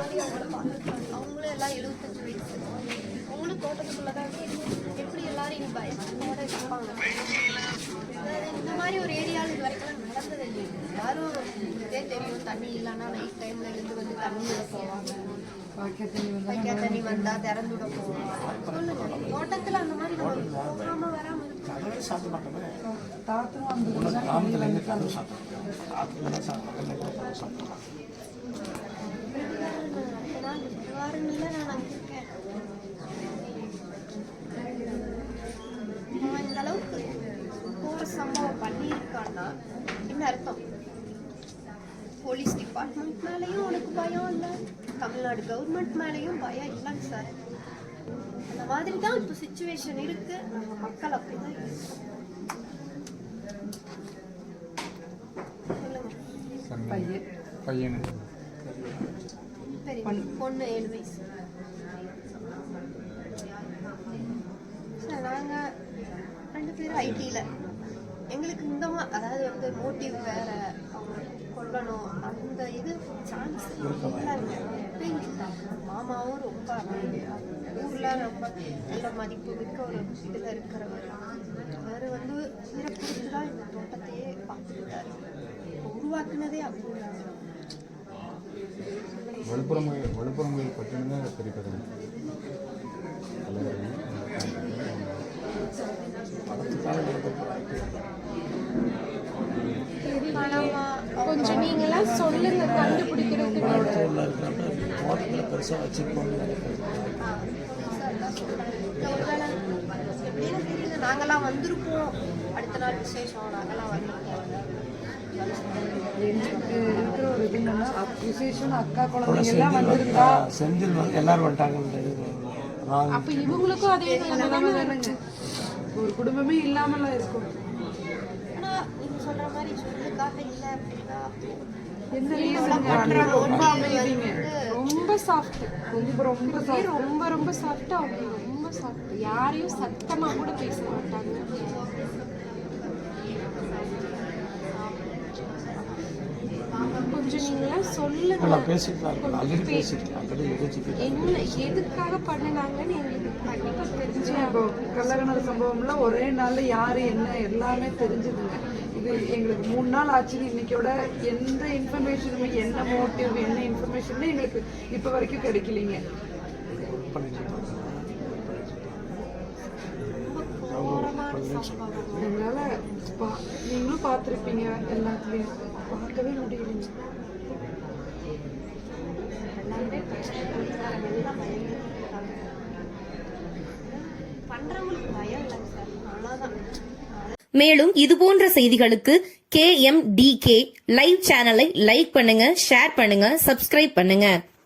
மாதிரி அவங்கள பார்த்துருக்காங்க அவங்களும் எல்லாம் எழுபத்தஞ்சு வயசு. அவங்களும் தோட்டத்துக்குள்ள தான் எப்படி எல்லாரும் இங்கே பயத்தோட இருப்பாங்க? இந்த மாதிரி ஒரு ஏரியாவில் இது வரைக்கும் நடந்தது இல்லை யாரும் இதே தெரியும். தண்ணி இல்லைன்னா நைட் டைம்ல இருந்து வந்து தண்ணி விட போவாங்க. வைக்க தண்ணி வந்தா திறந்து விட போவாங்க. சொல்லுங்க. தோட்டத்துல அந்த மாதிரி நம்ம மாட்டோமே. இந்த அளவுக்கு சம்பவம் பண்ணியிருக்கான்னா என்ன அர்த்தம் போலீஸ் டிபார்ட்மெண்ட் மேலேயும் உனக்கு பயம் இல்லை தமிழ்நாடு கவர்மெண்ட் மேலேயும் பயம் இல்லைங்க சார் அந்த மாதிரி தான் இப்போ சுச்சுவேஷன் இருக்கு நம்ம மக்கள் அப்படிதான் பையன். பையன். பொண்ணு. ஏழு வயசு. சார் நாங்கள் ரெண்டு பேரும் ஐடியில் எங்களுக்கு இந்த அதாவது வந்து மோட்டிவ் வேற அவங்க கொல்லணும் அந்த இது சான்ஸ். மாமாவும் ரொம்ப ஊரில் ரொம்ப நல்ல மதிப்பு மிக்க ஒரு இதில் இருக்கிறவர். அவர் வந்து கொடுத்து தான் இந்த தோட்டத்தையே பார்த்துக்கிட்டாரு. உருவாக்குனதே அப்படிங்கிறாங்க விழுப்புரம் கோயில் விழுப்புரம் கோயில் பட்டினம் தான் பெரிய பணமா கொஞ்சம் நீங்களாம் சொல்லுங்க கண்டுபிடிக்கிறதுக்கு தோட்டத்தில் இருக்கிறப்ப தோட்டத்தில் பெருசாக நாங்கெல்லாம் வந்திருப்போம். அடுத்த நாள் விசேஷம் நாங்கெல்லாம் வந்திருப்போம். என்னன்னா விசேஷம் அக்கா குழந்தைங்க எல்லாம் வந்திருந்தா வந்து- செந்தில் எல்லாரும் வந்துட்டாங்க ராங் அப்ப இவங்களுக்கும் அதே நிலைமை தானேங்க ஒரு குடும்பமே இல்லாமலாம் இருக்கும். ஆனா நீங்க சொல்ற மாதிரி சொல்லுக்காக இல்ல அப்படின்னா என்ன ரீசன் ரொம்ப அமைதிங்க. ரொம்ப சாஃப்ட் ரொம்ப ரொம்ப ரொம்ப ரொம்ப சாஃப்ட் அவங்க ரொம்ப சாஃப்ட் யாரையும் சத்தமா கூட பேச மாட்டாங்க. கொஞ்சம் நீங்களாம் சொல்லுங்க நான் பேசிட்டு தான் இருக்கேன் ஆல்ரெடி பேசிட்டு ஆல்ரெடி என்ன எதுக்காக பண்ணினாங்கன்னு எங்களுக்கு கண்டிப்பா தெரிஞ்சு இப்போ சம்பவம்லாம் ஒரே நாள்ல யாரு என்ன எல்லாமே தெரிஞ்சதுங்க. இது எங்களுக்கு மூணு நாள் ஆச்சு இன்னைக்கோட எந்த இன்ஃபர்மேஷனுமே என்ன மோட்டிவ் என்ன இன்ஃபர்மேஷன் எங்களுக்கு இப்ப வரைக்கும் கிடைக்கலைங்க. பா- நீங்களும் பார்த்துருப்பீங்க எல்லாத்துலயும். பார்க்கவே பண்றவங்களுக்கு பயம் இல்லைங்க சார் அவ்வளோதான் மேலும் இதுபோன்ற செய்திகளுக்கு K M D K live சேனலை லைக் பண்ணுங்க ஷேர் பண்ணுங்க சப்ஸ்கிரைப் பண்ணுங்க.